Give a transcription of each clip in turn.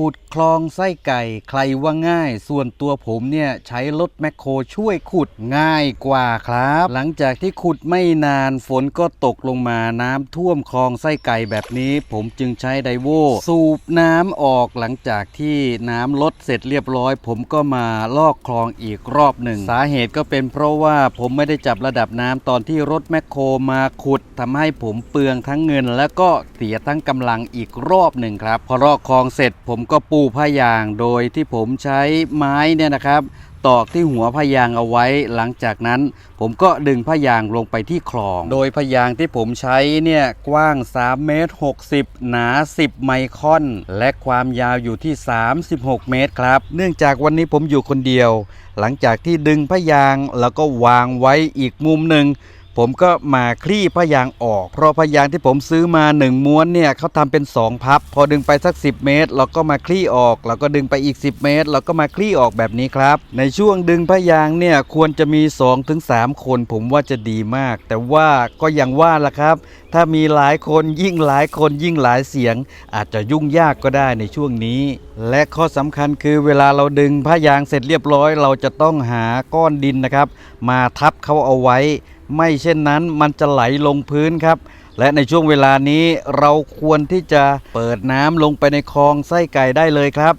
ขุดคลองไส้ไก่ใครว่าง่าย ส่วนตัวผมเนี่ยใช้รถแมคโครช่วยขุดง่ายกว่าครับ หลังจากที่ขุดไม่นานฝนก็ตกลงมาน้ำท่วมคลองไส้ไก่แบบนี้ ผมจึงใช้ไดโวสูบน้ำออกหลังจากที่น้ำลดเสร็จเรียบร้อย ผมก็มาลอกคลองอีกรอบหนึ่ง สาเหตุก็เป็นเพราะว่าผมไม่ได้จับระดับน้ำตอนที่รถแมคโครมาขุดทำให้ผมเปลืองทั้งเงิน และก็เสียทั้งกำลังอีกรอบหนึ่งครับ พอลอกคลองเสร็จผมก็ปูผ้ายางโดยที่ผมใช้ไม้เนี่ยนะครับ ตอกที่หัวพยางเอาไว้ หลังจากนั้น ผมก็ดึงพยางลงไปที่คลอง โดยพยางที่ผมใช้เนี่ยกว้าง3เมตร60 หนา 10 ไมครอน และความยาวอยู่ที่ 36 เมตรครับ เนื่องจากวันนี้ผมอยู่คนเดียว หลังจากที่ดึงพยางแล้วก็วางไว้อีกมุมหนึ่ง ผมก็มาคลี่พยางออก เพราะพยางที่ผมซื้อมา 1 ม้วนเนี่ยเขาทำเป็น 2 พับ พอดึงไปสัก 10 เมตร เราก็มาคลี่ออกแล้วก็ดึงไปอีก 10 เมตร เราก็มาคลี่ออกแบบนี้ครับ ในช่วงดึงพยางเนี่ยควรจะมี 2-3 คน ผมว่าจะดีมาก แต่ว่าก็อย่างว่าล่ะครับ ถ้ามีหลายคนยิ่งหลายคนยิ่งหลายเสียง อาจจะยุ่งยากก็ได้ในช่วงนี้ และข้อสำคัญคือเวลาเราดึงผ้ายางเสร็จเรียบร้อย เราจะต้องหาก้อนดินนะครับ มาทับเขาเอาไว้ ไม่เช่นนั้นมันจะไหลลงพื้นครับ และในช่วงเวลานี้เราควรที่จะเปิดน้ำลงไปในคลองไส้ไก่ได้เลยครับ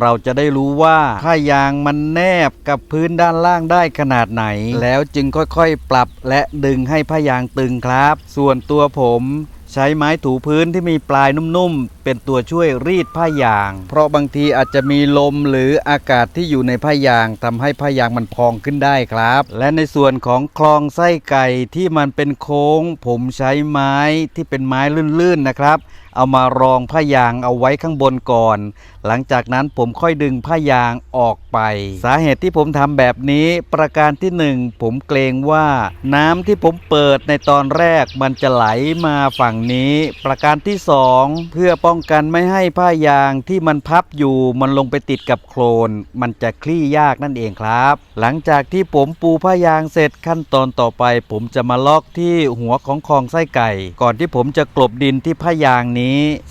เราจะได้รู้ว่าถ้ายางมันแนบกับพื้นด้านล่างได้ขนาดไหน แล้วจึงค่อยๆปรับและดึงให้ผ้ายางตึงครับ ส่วนตัวผม ใช้ไม้ถูพื้นที่มีปลายนุ่มๆ เป็นตัวช่วยรีดผ้ายาง เพราะบางทีอาจจะมีลมหรืออากาศที่อยู่ในผ้ายางทำให้ผ้ายางมันพองขึ้นได้ครับ และในส่วนของคลองไส้ไก่ที่มันเป็นโค้ง ผมใช้ไม้ที่เป็นไม้ลื่นๆนะครับ เอามารองผ้ายางเอาไว้ข้างบนก่อน หลังจากนั้นผมค่อยดึงผ้ายางออกไป สาเหตุที่ผมทำแบบนี้ประการที่หนึ่งผมเกรงว่า น้ำที่ผมเปิดในตอนแรกมันจะไหลมาฝั่งนี้ ประการที่สองเพื่อป้องกันไม่ให้ผ้ายางที่มันพับอยู่มันลงไปติดกับโคลน มันจะคลี่ยากนั่นเองครับ หลังจากที่ผมปูผ้ายางเสร็จขั้นตอนต่อไป ผมจะมาล็อกที่หัวของคลองไส้ไก่ ก่อนที่ผมจะกลบดินที่ผ้ายางนี้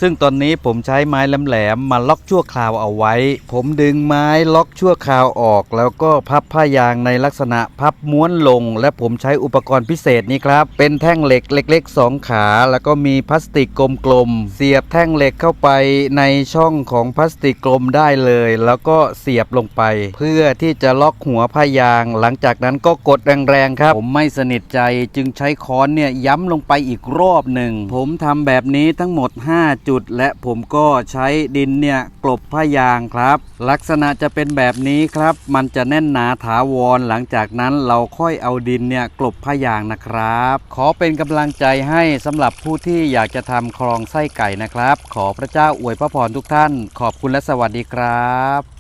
ซึ่งตอนนี้ผมใช้ไม้แหลมๆมาล็อกชั่วคราวเอาไว้ ผมดึงไม้ล็อกชั่วคราวออก แล้วก็พับผ้ายางในลักษณะพับม้วนลง และผมใช้อุปกรณ์พิเศษนี้ครับเป็นแท่งเหล็กเล็ก ๆ 2 ขา แล้วก็มีพลาสติกกลมๆเสียบแท่งเหล็กเข้าไปในช่องของพลาสติกกลมได้เลย แล้วก็เสียบลงไป เพื่อที่จะล็อกหัวผ้ายาง หลังจากนั้นก็กดแรงๆครับ ผมไม่สนิทใจจึงใช้ค้อนเนี่ยย้ำลงไปอีกรอบหนึ่ง ผมทำแบบนี้ทั้งหมด5 จุด และผมก็ใช้ดินเนี่ยกลบผ้ายางครับ ลักษณะจะเป็นแบบนี้ครับ มันจะแน่นหนาถาวรหลังจากนั้นเราค่อยเอาดินเนี่ยกลบผ้ายางนะครับ ขอเป็นกำลังใจให้สำหรับผู้ที่อยากจะทำคลองไส้ไก่นะครับ ขอพระเจ้าอวยพระพรทุกท่าน ขอบคุณและสวัสดีครับ